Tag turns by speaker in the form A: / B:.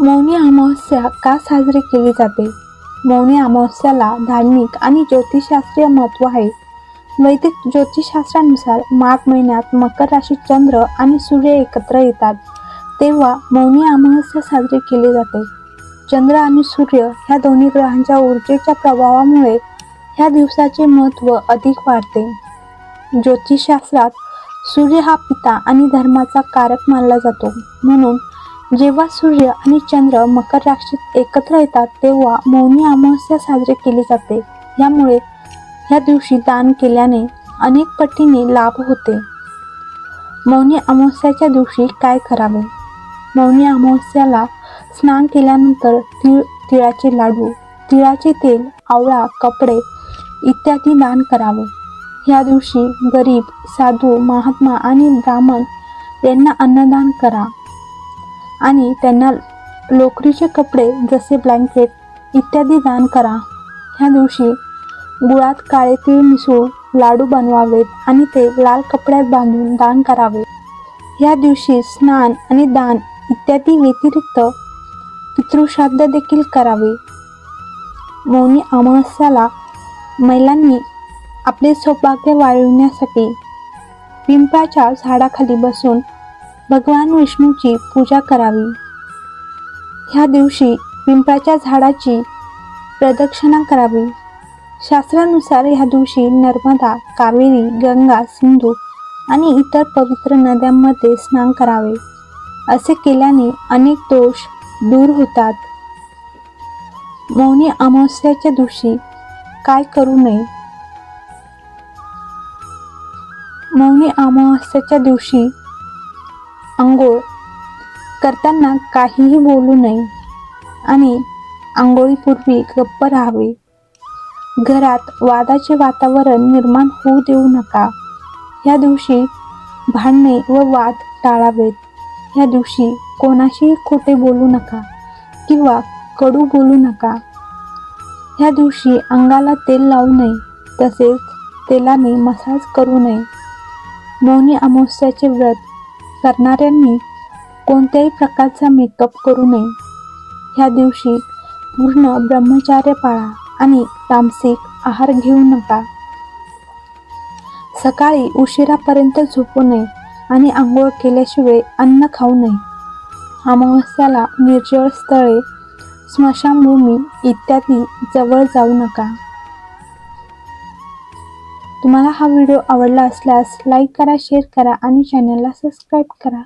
A: मौनी अमावस्या का साजरी केली जाते? मौनी अमावस्याला धार्मिक आणि ज्योतिषशास्त्रीय महत्त्व आहे. वैदिक ज्योतिषशास्त्रानुसार माघ महिन्यात मकर राशीत चंद्र आणि सूर्य एकत्र येतात. तेव्हा मौनी अमावस्या साजरी केली जाते. चंद्र आणि सूर्य ह्या दोन्ही ग्रहांच्या ऊर्जेच्या प्रभावामुळे ह्या दिवसाचे महत्त्व अधिक वाढते. ज्योतिषशास्त्रात सूर्य हा पिता आणि धर्माचा कारक मानला जातो. म्हणून जेव्हा सूर्य आणि चंद्र मकर राशीत एकत्र येतात तेव्हा मौनी अमावस्या साजरी केली जाते. यामुळे ह्या दिवशी दान केल्याने अनेक पटीने लाभ होते. मौनी अमावस्याच्या दिवशी काय करावे? मौनी अमावस्याला स्नान केल्यानंतर तिळ तिळाचे लाडू तिळाचे तेल आवळा कपडे इत्यादी दान करावे. या दिवशी गरीब साधू महात्मा आणि ब्राह्मण यांना अन्नदान करा. आणि त्यांना लोकरीचे कपडे जसे ब्लँकेट इत्यादी दान करा. ह्या दिवशी गुळात काळे तीळ मिसळून लाडू बनवावेत आणि ते लाल कपड्यात बांधून दान करावे. या दिवशी स्नान आणि दान इत्यादी व्यतिरिक्त पितृश्राद्ध देखील करावे. मौनी अमावस्याला महिलांनी आपले सौभाग्य वाढविण्यासाठी पिंपळाच्या झाडाखाली बसून भगवान विष्णूची पूजा करावी. ह्या दिवशी पिंपळाच्या झाडाची प्रदक्षिणा करावी. शास्त्रानुसार ह्या दिवशी नर्मदा कावेरी गंगा सिंधू आणि इतर पवित्र नद्यांमध्ये स्नान करावे. असे केल्याने अनेक दोष दूर होतात. मौनी अमावस्याच्या दिवशी काय करू नये? मौनी अमावस्याच्या दिवशी आंघोळ करताना काहीही बोलू नये आणि आंघोळीपूर्वी गप्प राहावे. घरात वादाचे वातावरण निर्माण होऊ देऊ नका. या दिवशी भांडणे व वाद टाळावेत. या दिवशी कोणाशीही खोटे बोलू नका किंवा कडू बोलू नका. या दिवशी अंगाला तेल लावू नये तसेच तेलाने मसाज करू नये. मौनी अमावस्याचे व्रत करणाऱ्यांनी कोणत्याही प्रकारचा मेकअप करू नये. ह्या दिवशी पूर्ण ब्रह्मचार्य पाळा आणि तामसिक आहार घेऊ नका. सकाळी उशिरापर्यंत झोपू नये आणि आंघोळ केल्याशिवाय अन्न खाऊ नये. अमावस्याला निर्जळ स्थळे स्मशानभूमी इत्यादी जवळ जाऊ नका. तुम्हाला हा व्हिडिओ आवडला असल्यास लाईक करा शेअर करा आणि चॅनलला सबस्क्राईब करा.